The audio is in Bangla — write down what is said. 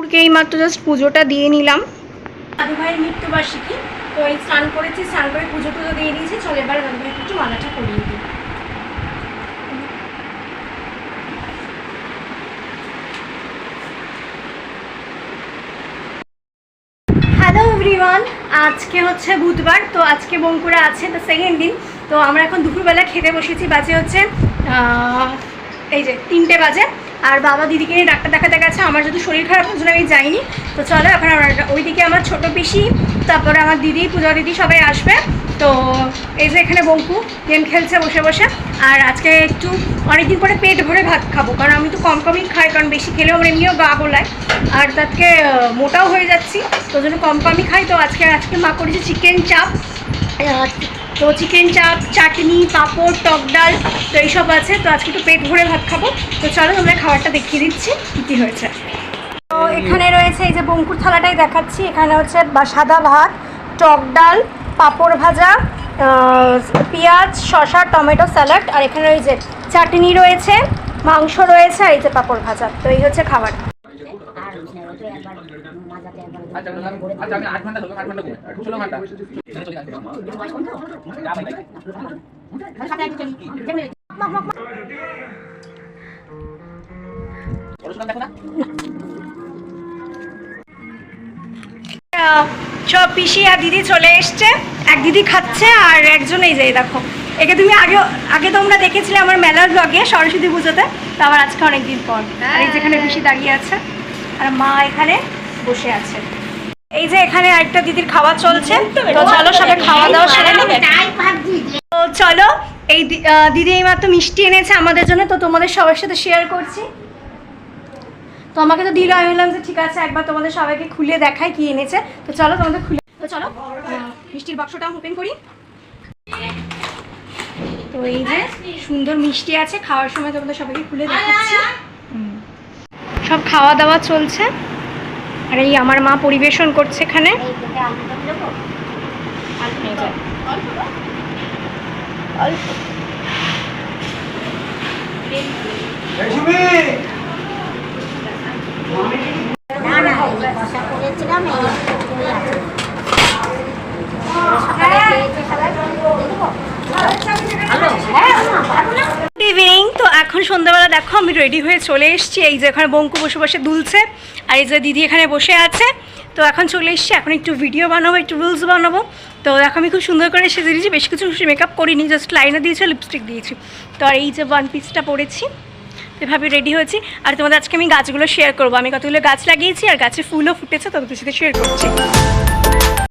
ঠাকুরকে এইমাত্র জাস্ট পুজোটা দিয়ে নিলাম। দাদু ভাইয়ের মৃত্যুবার্ষিকী তো এই স্নান করেছি, স্নান করে পুজো টুজো দিয়ে দিয়েছি। চলে এবার দাদু ভাইকে একটু মালাটা করিয়ে দিই। আজকে হচ্ছে বুধবার, তো আজকে বঙ্কুরা আছে, তো সেকেন্ড দিন। তো আমরা এখন দুপুরবেলা খেতে বসেছি, বাজে হচ্ছে এই যে তিনটে বাজে। আর বাবা দিদিকে নিয়ে ডাক্তার দেখাতে গেছে আমার যদি শরীর খারাপ জন্য আমি যাইনি। তো চলো এখন আমরা ওইদিকে আমার ছোট পিসি তারপরে আমার দিদি পূজা দিদি সবাই আসবে। তো এই যে এখানে বঙ্কু গেম খেলছে বসে বসে। আর আজকে একটু অনেকদিন পরে পেট ভরে ভাত খাব কারণ আমি তো কম কমই খাই কারণ বেশি খেলেও আমার এমনিও গা গোলায়। আর আহ, মোটাও হয়ে যাচ্ছি তো জন্য কম কমই খাই। তো আজকে আজকে মা করেছে চিকেন চাপ তো চিকেন চাপ, চাটনি, পাঁপড়, টক ডাল, তো এইসব আছে। তো আজকে একটু পেট ভরে ভাত খাব। তো চলো, তোমরা খাবারটা দেখিয়ে দিচ্ছি, কী কী হয়েছে। তো এখানে রয়েছে এই যে বঙ্কুর থালাটাই দেখাচ্ছি। এখানে হচ্ছে সাদা ভাত, টক ডাল, পাঁপড় ভাজা পেঁয়াজ, শসা, টমেটো স্যালাড, আর এখানে ওই যে চাটনি রয়েছে, মাংস রয়েছে, আর এই যে পাঁপড় ভাজা। তো এই হচ্ছে খাবার। আচ্ছা আচ্ছা সব পিসি আর দিদি চলে এসছে। এক দিদি খাচ্ছে আর একজন এই যে দেখো। একে তুমি আগে আগে তোমরা দেখেছিলে আমার মেলার ব্লগে সরস্বতী পুজোতে, তো আবার আজকে অনেকদিন পর। এই যেখানে পিসি দাঁড়িয়ে আছে। আর মা এখানে বসে আছে। এই যে এখানে একটা দিদির খাওয়া চলছে। তো চলো সবাই খাওয়া দাওয়া সেরে নেবে। তো চলো, এই দিদি এইমাত্র মিষ্টি এনেছে আমাদের জন্য, তো তোমাদের সবার সাথে শেয়ার করছি। তো আমাকে তো দিল, আমি বললাম যে ঠিক আছে, একবার তোমাদের সবাইকে খুলে দেখাই কি এনেছে। তো চলো তোমাদের খুলে তো চলো মিষ্টির বাক্সটা ওপেন করি। তো এই যে সুন্দর মিষ্টি আছে, খাওয়ার সময় তোমাদের সবাইকে খুলে দেখাচ্ছি। সব খাওয়া দাওয়া চলছে। আর এই আমার মা পরিবেশন করছে এখানে। এই এখন সন্ধ্যাবেলা দেখো, আমি রেডি হয়ে চলে এসেছি। এই যে এখানে বঙ্কু বসে বসে দুলছে, আর এই যে দিদি এখানে বসে আছে। তো এখন চলে এসেছি, এখন একটু ভিডিও বানাবো, একটু রুলস বানাবো। তো দেখো, আমি খুব সুন্দর করে সেজে দিয়েছি বেশ কিছু মেকআপ করিনি জাস্ট লাইনার দিয়েছি লিপস্টিক দিয়েছি। তো আর এই যে ওয়ান পিসটা পরেছি এভাবে রেডি হয়েছি। আর তোমাদের আজকে আমি গাছগুলো শেয়ার করব। আমি কতগুলো গাছ লাগিয়েছি, আর গাছে ফুলও ফুটেছে, তোমাদের সাথে শেয়ার করছি।